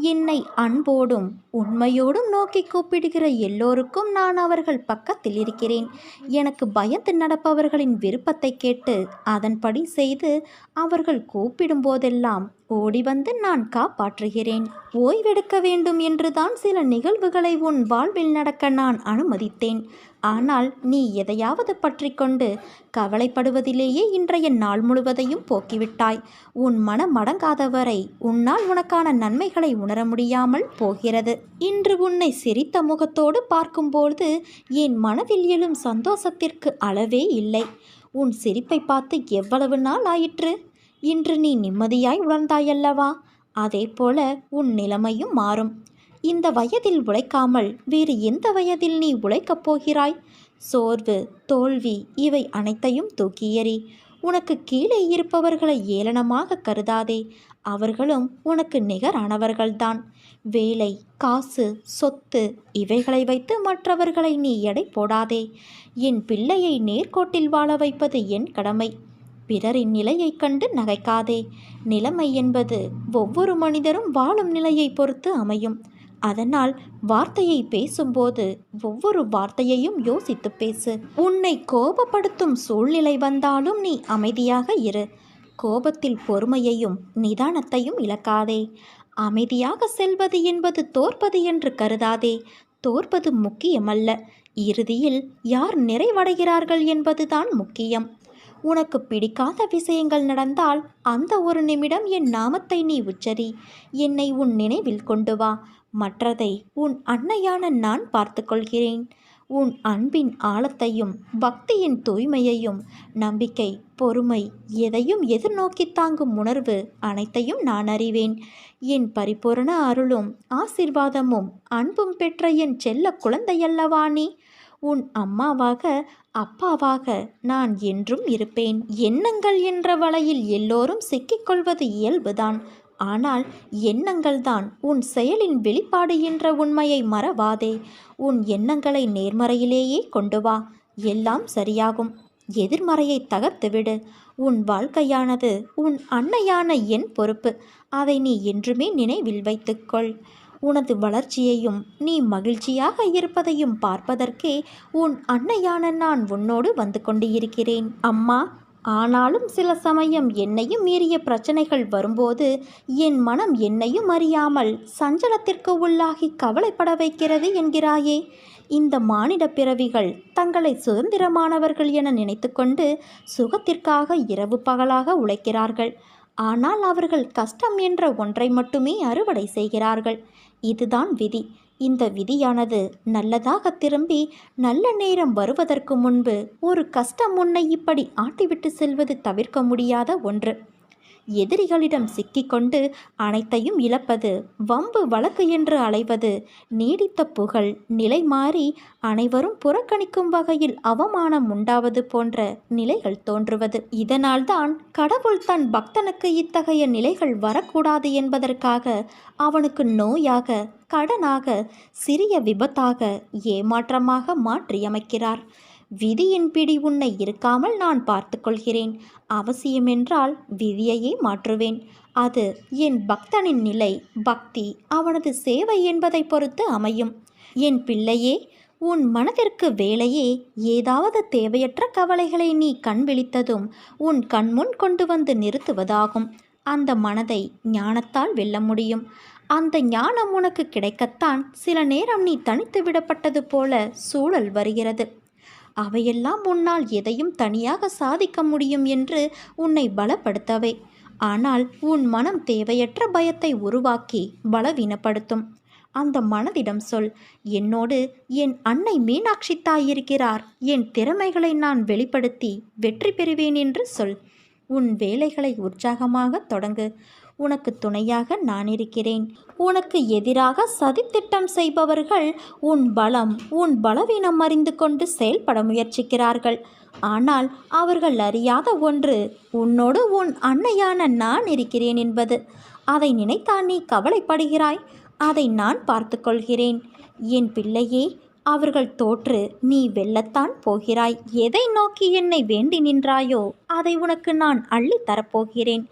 என்னை அன்போடும் உண்மையோடும் நோக்கி கூப்பிடுகிற எல்லோருக்கும் நான் அவர்கள் பக்கத்தில் இருக்கிறேன். எனக்கு பயந்து நடப்பவர்களின் விருப்பத்தை கேட்டு அதன்படி செய்து அவர்கள் கூப்பிடும் போதெல்லாம் ஓடி வந்து நான் காப்பாற்றுகிறேன். ஓய்வெடுக்க வேண்டும் என்றுதான் சில நிகழ்வுகளை உன் வாழ்வில் நடக்க நான் அனுமதித்தேன். ஆனால் நீ எதையாவது பற்றி கொண்டு கவலைப்படுவதிலேயே இன்றைய நாள் முழுவதையும் போக்கிவிட்டாய். உன் மனம் மடங்காதவரை உன்னால் உனக்கான நன்மைகளை உணர முடியாமல் போகிறது. இன்று உன்னை சிரித்த முகத்தோடு பார்க்கும்போது என் மனதில் எழும் சந்தோஷத்திற்கு அளவே இல்லை. உன் சிரிப்பை பார்த்து எவ்வளவு நாள் ஆயிற்று? இன்று நீ நிம்மதியாய் உணர்ந்தாயல்லவா? அதே போல உன் நிலைமையும் மாறும். இந்த வயதில் உழைக்காமல் வேறு எந்த வயதில் நீ உழைக்கப் போகிறாய்? சோர்வு தோல்வி இவை அனைத்தையும் தூக்கி எறி உனக்கு கீழே இருப்பவர்களை ஏளனமாக கருதாதே. அவர்களும் உனக்கு நிகரானவர்கள்தான். வேலை காசு சொத்து இவைகளை வைத்து மற்றவர்களை நீ எடை போடாதே. என் பிள்ளையை நேர்கோட்டில் வாழ வைப்பது என் கடமை. பிறரின் நிலையைக் கண்டு நகைக்காதே. நிலைமை என்பது ஒவ்வொரு மனிதரும் வாழும் நிலையை பொறுத்து அமையும். அதனால் வார்த்தையை பேசும்போது ஒவ்வொரு வார்த்தையையும் யோசித்து பேசு. உன்னை கோபப்படுத்தும் சூழ்நிலை வந்தாலும் நீ அமைதியாக இரு. கோபத்தில் பொறுமையையும் நிதானத்தையும் இழக்காதே. அமைதியாக செல்வது என்பது தோற்பது என்று கருதாதே. தோற்பது முக்கியமல்ல. இறுதியில் யார் நிறைவடைகிறார்கள் என்பதுதான் முக்கியம். உனக்கு பிடிக்காத விஷயங்கள் நடந்தால் அந்த ஒரு நிமிடம் என் நாமத்தை நீ உச்சரி. என்னை உன் நினைவில் கொண்டு வா. மற்றதை உன் அன்னையான நான் பார்த்துக்கொள்கிறேன் உன் அன்பின் ஆழத்தையும் பக்தியின் தூய்மையையும் நம்பிக்கை பொறுமை எதையும் எதிர்நோக்கி தாங்கும் உணர்வு அனைத்தையும் நான் அறிவேன். என் பரிபூரண அருளும் ஆசிர்வாதமும் அன்பும் பெற்ற என் செல்ல குழந்தையல்லவா நீ? உன் அம்மாவாக அப்பாவாக நான் என்றும் இருப்பேன். எண்ணங்கள் என்ற வலையில் எல்லோரும் சிக்கிக்கொள்வது இயல்புதான். ஆனால் எண்ணங்கள்தான் உன் செயலின் வெளிப்பாடு என்ற உண்மையை மறவாதே. உன் எண்ணங்களை நேர்மறையிலேயே கொண்டு வா. எல்லாம் சரியாகும். எதிர்மறையை தகர்த்துவிடு. உன் வாழ்க்கையானது உன் அன்னையான என் பொறுப்பு. அதை நீ என்றுமே நினைவில் வைத்துக்கொள். உனது வளர்ச்சியையும் நீ மகிழ்ச்சியாக இருப்பதையும் பார்ப்பதற்கே உன் அன்னையான நான் உன்னோடு வந்து கொண்டு இருக்கிறேன் அம்மா ஆனாலும் சில சமயம் என்னையும் மீறிய பிரச்சனைகள் வரும்போது என் மனம் என்னையும் அறியாமல் சஞ்சலத்திற்கு உள்ளாகி கவலைப்பட வைக்கிறது என்கிறாயே. இந்த மானிட பிறவிகள் தங்களை சுதந்திரமானவர்கள் என நினைத்துக்கொண்டு சுகத்திற்காக இரவு பகலாக உழைக்கிறார்கள். ஆனால் அவர்கள் கஷ்டம் என்ற ஒன்றை மட்டுமே அறுவடை செய்கிறார்கள். இதுதான் விதி. இந்த விதியானது நல்லதாக திரும்பி நல்ல நேரம் வருவதற்கு முன்பு ஒரு கஷ்டம் உன்னை இப்படி ஆட்டிவிட்டு செல்வது தவிர்க்க முடியாத ஒன்று. எதிரிகளிடம் சிக்கிக்கொண்டு அனைத்தையும் இழப்பது வம்பு வழக்கு என்று அலைவது நீடித்த புகழ் நிலை மாறி அனைவரும் புறக்கணிக்கும் வகையில் அவமானம் உண்டாவது போன்ற நிலைகள் தோன்றுவது. இதனால்தான் கடவுள் தன் பக்தனுக்கு இத்தகைய நிலைகள் வரக்கூடாது என்பதற்காக அவனுக்கு நோயாக கடனாக சிறிய விபத்தாக ஏமாற்றமாக மாற்றியமைக்கிறார். விதியின் பிடி உன்னை இருக்காமல் நான் பார்த்துக்கொள்கிறேன். அவசியமென்றால் விதியையே மாற்றுவேன். அது என் பக்தனின் நிலை. பக்தி அவனது சேவை என்பதை பொறுத்து அமையும். என் பிள்ளையே உன் மனதிற்கு வேலையே ஏதாவது தேவையற்ற கவலைகளை நீ கண் விழித்ததும் உன் கண்முன் கொண்டு வந்து நிறுத்துவதாகும். அந்த மனதை ஞானத்தால் வெல்ல முடியும். அந்த ஞானம் உனக்கு கிடைக்கத்தான் சில நேரம் நீ தனித்து விடப்பட்டது போல சூழல் வருகிறது. அவையெல்லாம் உன்னால் எதையும் தனியாக சாதிக்க முடியும் என்று உன்னை பலப்படுத்தவே. ஆனால் உன் மனம் தேவையற்ற பயத்தை உருவாக்கி பலவீனப்படுத்தும். அந்த மனதிடம் சொல் என்னோடு என் அன்னை மீனாட்சி தாயிருக்கிறார் என் திறமைகளை நான் வெளிப்படுத்தி வெற்றி பெறுவேன் என்று சொல். உன் வேலைகளை உற்சாகமாக தொடங்கு. உனக்கு துணையாக நான் இருக்கிறேன். உனக்கு எதிராக சதித்திட்டம் செய்பவர்கள் உன் பலம் உன் பலவீனம் அறிந்து கொண்டு செயல்பட முயற்சிக்கிறார்கள். ஆனால் அவர்கள் அறியாத ஒன்று உன்னோடு உன் அன்னையான நான் இருக்கிறேன் என்பது. அதை நினைத்தான் நீ கவலைப்படுகிறாய். அதை நான் பார்த்து கொள்கிறேன். என் பிள்ளையே அவர்கள் தோற்று நீ வெல்லத்தான் போகிறாய். எதை நோக்கி என்னை வேண்டி நின்றாயோ அதை உனக்கு நான் அள்ளித் தரப்போகிறேன்.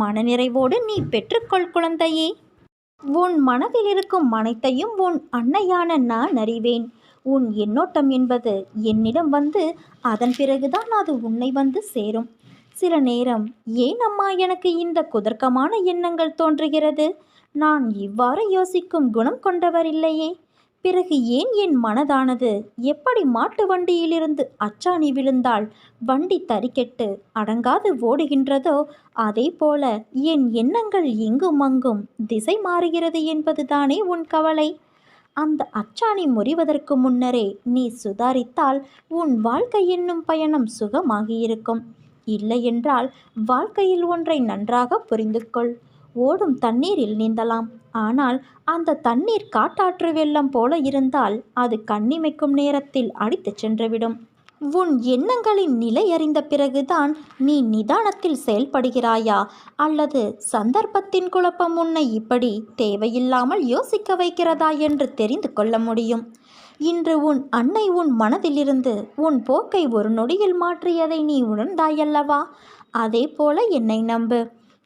மனநிறைவோடு நீ பெற்றுக்கொள் குழந்தையே. உன் மனதில் இருக்கும் அனைத்தையும் உன் அன்னையான நான் அறிவேன். உன் எண்ணோட்டம் என்பது என்னிடம் வந்து அதன் பிறகுதான் அது உன்னை வந்து சேரும். சில நேரம் ஏன் அம்மா எனக்கு இந்த குதர்க்கமான எண்ணங்கள் தோன்றுகிறது? நான் இவ்வாறு யோசிக்கும் குணம் கொண்டவர் இல்லையே பிறகு ஏன் என் மனதானது? எப்படி மாட்டு வண்டியிலிருந்து அச்சாணி விழுந்தால் வண்டி தறிக்கெட்டு அடங்காது ஓடுகின்றதோ? அதே போல என் எண்ணங்கள் இங்கும் அங்கும் திசை மாறுகிறது என்பதுதானே உன் கவலை? அந்த அச்சாணி முறிவதற்கு முன்னரே நீ சுதாரித்தால் உன் வாழ்க்கை என்னும் பயணம் சுகமாகியிருக்கும். இல்லையென்றால் வாழ்க்கையில் ஒன்றை நன்றாக புரிந்து கொள் ஓடும் தண்ணீரில் நீந்தலாம். ஆனால் அந்த தண்ணீர் காட்டாற்று வெள்ளம் போல இருந்தால் அது கண்ணிமைக்கும் நேரத்தில் அடித்துச் சென்றுவிடும். உன் எண்ணங்களின் நிலை அறிந்த பிறகுதான் நீ நிதானத்தில் செயல்படுகிறாயா? அல்லது சந்தர்ப்பத்தின் குழப்பம் உன்னை இப்படி தேவையில்லாமல் யோசிக்க வைக்கிறதா என்று தெரிந்து கொள்ள முடியும்? இன்று உன் அன்னை உன் மனதிலிருந்து உன் போக்கை ஒரு நொடியில் மாற்றியதை நீ உணர்ந்தாயல்லவா? அதே போல என்னை நம்பு.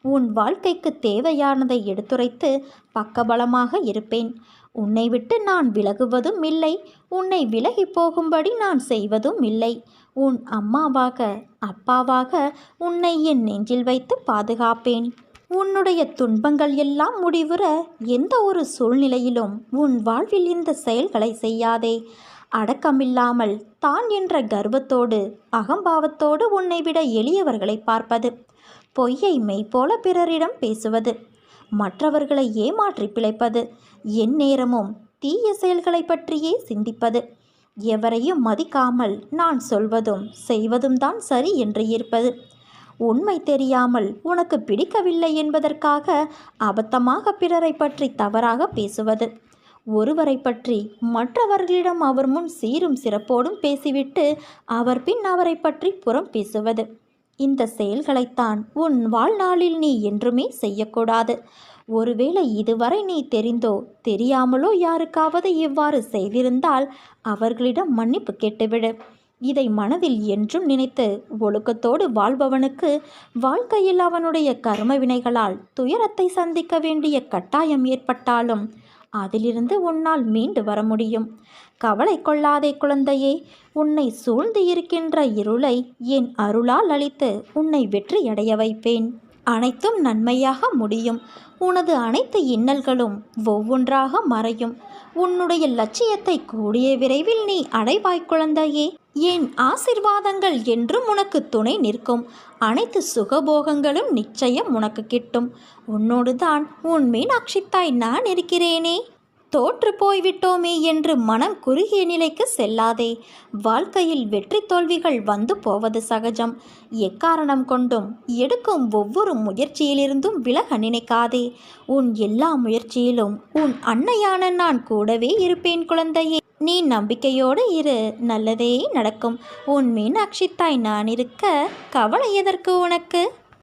உன் வாழ்க்கைக்கு தேவையானதை எடுத்துரைத்து பக்கபலமாக இருப்பேன். உன்னை விட்டு நான் விலகுவதும் இல்லை. உன்னை விலகி போகும்படி நான் செய்வதும் இல்லை. உன் அம்மாவாக அப்பாவாக உன்னை என் நெஞ்சில் வைத்து பாதுகாப்பேன். உன்னுடைய துன்பங்கள் எல்லாம் முடிவுற எந்த ஒரு சூழ்நிலையிலும் உன் வாழ்வில் இந்த செயல்களை செய்யாதே. அடக்கமில்லாமல் தான் என்ற கர்வத்தோடு அகம்பாவத்தோடு உன்னை விட எளியவர்களை பார்ப்பது. பொய்யை மெய்போல பிறரிடம் பேசுவது. மற்றவர்களை ஏமாற்றி பிழைப்பது. எந்நேரமும் தீய செயல்களை பற்றியே சிந்திப்பது. எவரையும் மதிக்காமல் நான் சொல்வதும் செய்வதும் தான் சரி என்று இருப்பது உண்மை தெரியாமல் உனக்கு பிடிக்கவில்லை என்பதற்காக அபத்தமாக பிறரை பற்றி தவறாக பேசுவது. ஒருவரை பற்றி மற்றவர்களிடம் அவர் முன் சீரும் சிறப்போடும் பேசிவிட்டு அவர் பின் அவரை பற்றி புறம் பேசுவது. இந்த செயல்களைத்தான் உன் வாழ்நாளில் நீ என்றுமே செய்யக்கூடாது. ஒருவேளை இதுவரை நீ தெரிந்தோ தெரியாமலோ யாருக்காவது இவ்வாறு செய்திருந்தால் அவர்களிடம் மன்னிப்பு கேட்டுவிடு. இதை மனதில் என்றும் நினைத்து ஒழுக்கத்தோடு வாழ்பவனுக்கு வாழ்க்கையில் அவனுடைய கர்ம வினைகளால் துயரத்தை சந்திக்க வேண்டிய கட்டாயம் ஏற்பட்டாலும் அதிலிருந்து உன்னால் மீண்டு வர முடியும். கவலை கொள்ளாதே குழந்தையே உன்னை சூழ்ந்து இருக்கின்ற இருளை என் அருளால் அளித்து உன்னை வெற்றியடைய வைப்பேன். அனைத்தும் நன்மையாக முடியும். உனது அனைத்து இன்னல்களும் ஒவ்வொன்றாக மறையும். உன்னுடைய லட்சியத்தை கூடிய விரைவில் நீ அடைவாய் குழந்தையே. என் ஆசிர்வாதங்கள் என்றும் உனக்கு துணை நிற்கும். அனைத்து சுகபோகங்களும் நிச்சயம் உனக்கு கிட்டும். உன்னோடு தான் உன் மீனாட்சி தாய் நான் இருக்கிறேனே. தோற்று போய்விட்டோமே என்று மனம் குறுகிய நிலைக்கு செல்லாதே. வாழ்க்கையில் வெற்றி தோல்விகள் வந்து போவது சகஜம். எக்காரணம் கொண்டும் எடுக்கும் ஒவ்வொரு முயற்சியிலிருந்தும் விலக நினைக்காதே. உன் எல்லா முயற்சியிலும் உன் அன்னையான நான் கூடவே இருப்பேன் குழந்தையே. நீ நம்பிக்கையோடு இரு நல்லதே நடக்கும். உன் மீனாட்சி தாய் நான் இருக்க கவலை எதற்கு உனக்கு?